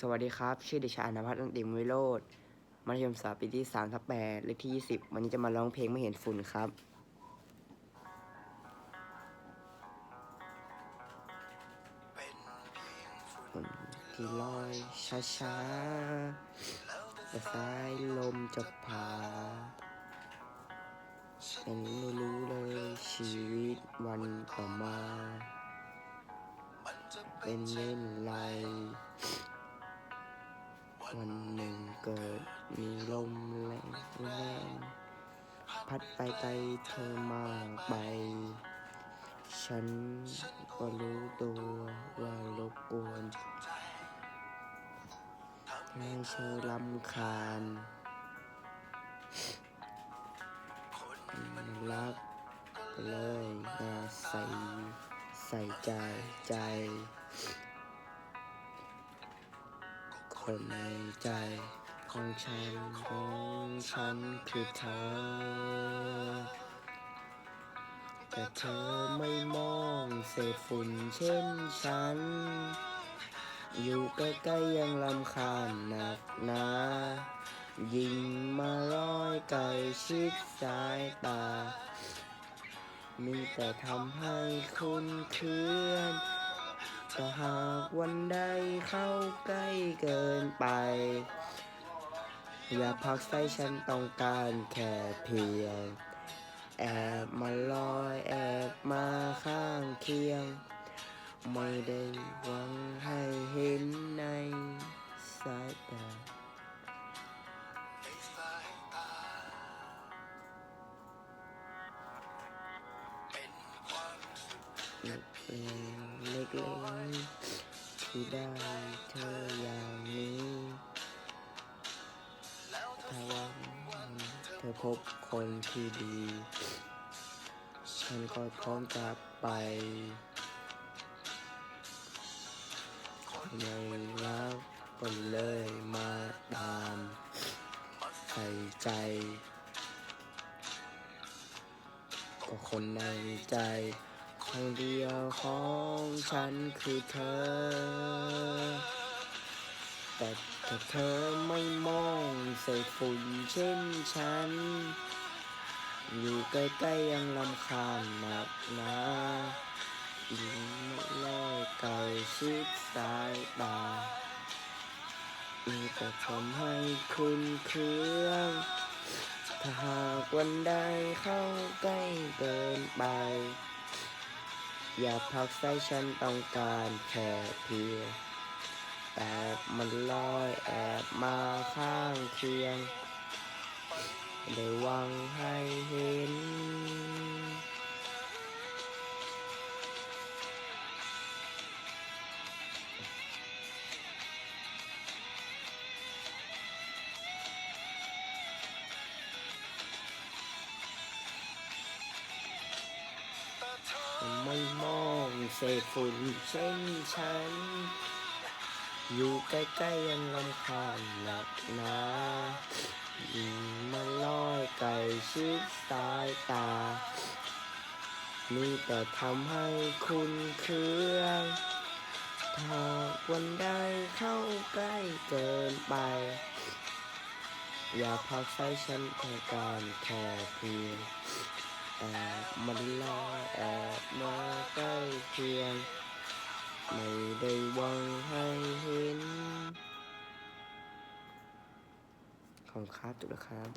สวัสดีครับ ชื่อเดชาอนภัทรังติมวิโรธมัธยมศึกษาปีที่3ทับ8เลขที่ 20 วันนี้จะมาร้องเพลงไม่เห็นฝุ่นครับฝุ่นที่ลอยช้าๆแต่สายลมจะพาฉันไม่รู้เลยชีวิตวันต่อมา เป็นเช่นไร วันหนึ่งเกิดมีลมแรงแรงพัดไปไกลเธอมาไป ฉันก็รู้ตัวว่ารบกวนให้เธอลำคาญรักก็เลยมาใส่ใส่ใจใจ คนในใจ ของฉันของฉันคือเธอ แต่เธอไม่มองเศษฝุ่นเช่นฉัน อยู่ใกล้ๆยังลำคาญหนักหนายิงมาร้อยไกลชิดสายตา มีแต่ทำให้คุณเคลื่อน ถ้าหากวันใดเข้าใกล้เกินไป อย่าพักใส่ฉันต้องการแค่เพียง แอบมาลอยแอบมาข้างเคียง ไม่ได้หวังให้เห็นในสายตา เล็กเล็กเล็กที่ได้เธออย่างนี้ถ้าวันเธอพบคนที่ดี ฉันก็พร้อมจะไปไม่รักก็เลยมาตามใส่ใจก็คนในใจ คนเดียวของฉันคือเธอ แต่ถ้าเธอไม่มองเศษฝุ่นเช่นฉัน อยู่ใกล้ๆยังลำคาญหนักนายิ่งลอยไกลชิดสายตามีแต่ทำให้คุณเครื่อง ถ้าหากวันใดเข้าใกล้เกินไป อย่าพักใส่ฉันต้องการแค่เพียงแต่มันลอยแอบมาข้างเคียงได้วังให้เห็น เศษฝุ่นเช่นฉัน อยู่ใกล้ๆยังลำคาญหนักหนายิ่งมาลอยไกลชิดสายตา มีแต่ทำให้คุณเครื่องถ้าวันใดเข้าใกล้เกินไป อย่าพักใส่ฉันต้องการแค่เพียง แอบมันลอแอบมาใกล้เคียง ไม่ได้หวังให้เห็น ของครับจุดนะครับ